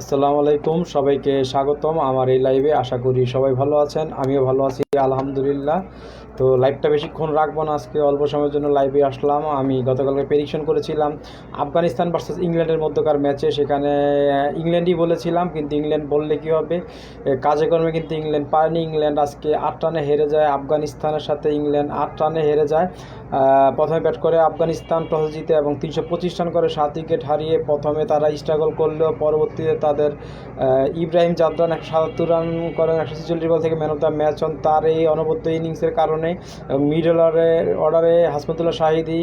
আসসালামু আলাইকুম, সবাইকে স্বাগতম আমার এই লাইভে আশা করি সবাই ভালো আছেন, আমিও ভালো আছি, আলহামদুলিল্লাহ। তো লাইভটা বেশিক্ষণ রাখব না, আজকে অল্প সময়ের জন্য লাইভে আসলাম। আমি গতকালকে প্রেডিকশন করেছিলাম, আফগানিস্তান ভার্সেস ইংল্যান্ডের মধ্যকার ম্যাচে সেখানে ইংল্যান্ডই বলেছিলাম, কিন্তু ইংল্যান্ড বললে কী হবে? কাজে কর্মে কিন্তু ইংল্যান্ড পারেনি। ইংল্যান্ড আজকে আট রানে হেরে যায়, আফগানিস্তানের সাথে ইংল্যান্ড আট রানে হেরে যায়। প্রথমে ব্যাট করে আফগানিস্তান, টস জিতে এবং তিনশো পঁচিশ রান করে সাত উইকেট হারিয়ে প্রথমে তারা স্ট্রাগল করলেও পরবর্তীতে তাদের ইব্রাহিম জাদরান একশো সাতাত্তর রান করেন, একশো ছেচল্লিশ বল থেকে ম্যান অফ দ্য ম্যাচ হন। তার এই অনবদ্য ইনিংসের কারণে মিডল অর্ডারে হাসমতুল্লাহ শাহিদি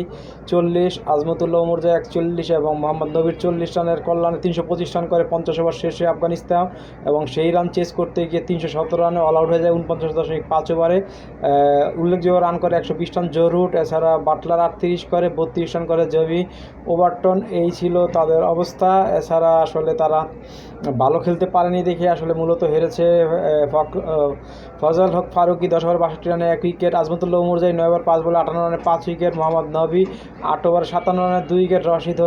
চল্লিশ, আজমতুল্লাহ উমরজা একচল্লিশ এবং মোহাম্মদ নবীর চল্লিশ রানের কল্যাণে তিনশো পঁচিশ রান করে পঞ্চাশ ওভার শেষে আফগানিস্তান এবং সেই রান চেস করতে গিয়ে তিনশো সতেরো রানে অল আউট হয়ে যায় উনপঞ্চাশ দশমিক পাঁচ ওভারে। উল্লেখযোগ্য রান করে একশো বিশ রান জরুট এছাড়া বাটলার আটত্রিশ করে, বত্রিশ রান করে জবি ওভারটন। এই ছিল তাদের অবস্থা। এছাড়া আসলে তারা ভালো খেলতে পারেনি দেখে আসলে মূলত হেরেছে ফজল হক ফারুকি দশ ওভার বাষট্টি রানে এক উইকেট, আজমতুল্লাহ উমরজাই নয় ওভার পাঁচ বলে আটান্ন রানে পাঁচ উইকেট, মোহাম্মদ নবী আট ওভার সাতান্ন রানে দুই উইকেট, রশিদ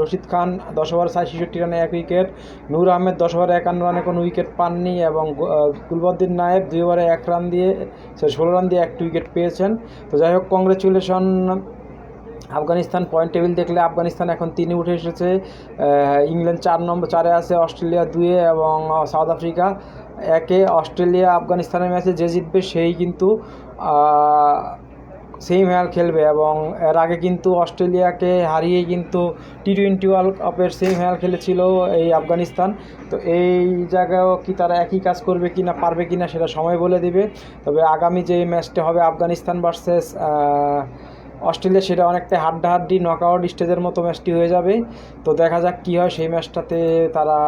রশিদ খান দশ ওভার ছেষট্টি রানে এক উইকেট, নূর আহমেদ দশ ওভারে একান্ন রানে কোনো উইকেট পাননি এবং গুলবদ্দিন নায়েব দুই ওভারে এক রান দিয়ে ষোলো রান দিয়ে একটা উইকেট পেয়েছেন। তো যাই হোক কংগ্রেচুলেশন আফগানিস্তান পয়েন্ট টেবিল দেখলে আফগানিস্তান এখন তিনে উঠে এসেছে ইংল্যান্ড চার নম্বর, চারে আছে অস্ট্রেলিয়া দুয়ে এবং সাউথ আফ্রিকা একে। অস্ট্রেলিয়া আফগানিস্তানের ম্যাচে যে জিতবে সেই কিন্তু সেম হেয়ার খেলবে এবং এর আগে কিন্তু অস্ট্রেলিয়াকে হারিয়ে কিন্তু টি টোয়েন্টি ওয়ার্ল্ড কাপের সেম হেয়ার খেলেছিল এই আফগানিস্তান। তো এই জায়গায়ও কি তারা একই কাজ করবে কি না পারবে কি না সেটা সময় বলে দিবে। তবে আগামী যে ম্যাচটা হবে আফগানিস্তান ভার্সেস অস্ট্রেলিয়া সেটা অনেকটা হাড্ডাহাড্ডি নকআউট স্টেজের মতো ম্যাচটি হয়ে যাবে। তো দেখা যাক কী হয় সেই ম্যাচটাতে তারা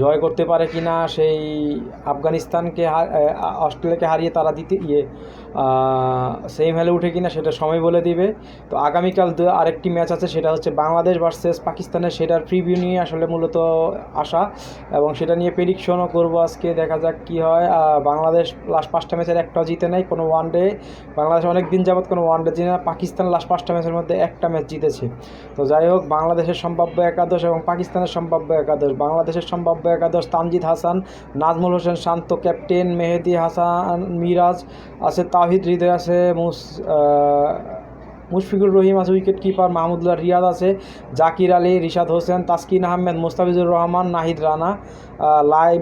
জয় করতে পারে কি না, সেই আফগানিস্তানকে অস্ট্রেলিয়াকে হারিয়ে তারা দিতে ইয়ে সেম হেলে উঠে কিনা সেটা সময় বলে দিবে। তো আগামীকাল আরেকটি ম্যাচ আছে, সেটা হচ্ছে বাংলাদেশ ভার্সেস পাকিস্তানের, সেটার প্রিভিউ নিয়ে আসলে মূলত আসা এবং সেটা নিয়ে প্রেডিকশনও করব আজকে, দেখা যাক কি হয়। বাংলাদেশ লাস্ট পাঁচটা ম্যাচের একটাও জিতে নেয় কোনো ওয়ান ডে বাংলাদেশ অনেক দিন যাবৎ কোনো ওয়ান ডে জিতে না পাকিস্তান লাস্ট পাঁচটা ম্যাচের মধ্যে একটা ম্যাচ জিতেছে। তো যাই হোক, বাংলাদেশের সম্ভাব্য একাদশ এবং পাকিস্তানের সম্ভাব্য একাদশ, বাংলাদেশের সম্ভাব্য একাদশ তানজিদ হাসান, নাজমুল হোসেন শান্ত ক্যাপ্টেন, মেহেদি হাসান মিরাজ আছে তাহিদ হৃদয় আছে মুস মুশফিকুর রহিম আছে উইকেট কিপার মাহমুদুল্লাহ রিয়াদ আছে, জাকির আলী, রিশাদ হোসেন, তাসকিন আহমেদ, মোস্তাফিজুর রহমান, নাহিদ রানা। লাইভ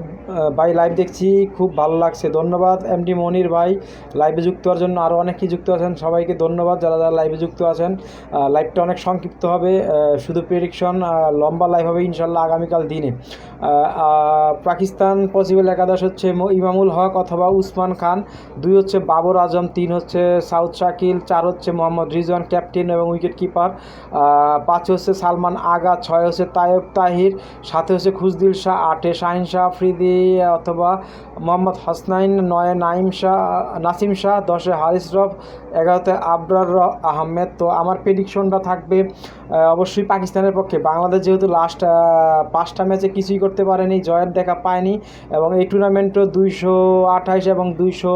ভাই লাইভ দেখছি, খুব ভালো লাগছে, ধন্যবাদ। এমডি মনির ভাই লাইভে যুক্ত হওয়ার জন্য আরও অনেকেই যুক্ত আছেন, সবাইকে ধন্যবাদ, যারা যারা লাইভে যুক্ত আছেন। লাইভটা অনেক সংক্ষিপ্ত হবে শুধু প্রেডিকশন লম্বা লাইভ হবে ইনশাল্লাহ আগামীকাল দিনে। পাকিস্তান পসিবল একাদশ হচ্ছে ইমামুল হক অথবা উসমান খান, দুই হচ্ছে বাবর আজম, তিন হচ্ছে সাউথ শাকিল, চার হচ্ছে মোহাম্মদ রিজওয়ান ক্যাপ্টেন এবং উইকেট কিপার পাঁচ হচ্ছে সালমান আগা, ছয় হচ্ছে তায়েব তাহির সাথে হচ্ছে খুজদিল শাহ, আটে শাহিন শাহ আফ্রিদি অথবা মোহাম্মদ হাসনাইন, নয়ে নাইম শাহ, নাসিম শাহ, দশে হারিস রফ এগারোতে আবরার আহমেদ। তো আমার প্রেডিকশনটা থাকবে অবশ্যই পাকিস্তানের পক্ষে। বাংলাদেশ যেহেতু লাস্ট পাঁচটা ম্যাচে কিছুই করতে পারেনি, জয়ের দেখা পায়নি এবং এই টুর্নামেন্টও দুইশো আঠাইশ এবং দুইশো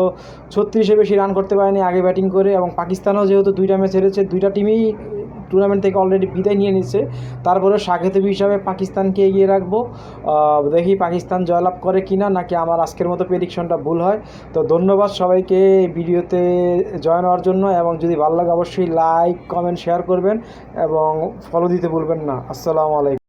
ছত্রিশে বেশি রান করতে পারেনি, আগে ব্যাটিং করে এবং পাকিস্তানও যেহেতু দুইটা ম্যাচ হেরেছে দুইটা টিমই টুর্নামেন্ট থেকে অলরেডি বিদায় নিয়ে নিচ্ছে। তারপরে সাকেতবি হিসাবে পাকিস্তানকে এগিয়ে রাখব। দেখি পাকিস্তান জয়লাভ করে কি না নাকি আমার আজকের মতো প্রেডিকশনটা ভুল হয়। তো ধন্যবাদ সবাইকে ভিডিওতে জয়েন হওয়ার জন্য, এবং যদি ভালো লাগে অবশ্যই লাইক কমেন্ট শেয়ার করবেন, এবং ফলো দিতে ভুলবেন না। আসসালামু আলাইকুম।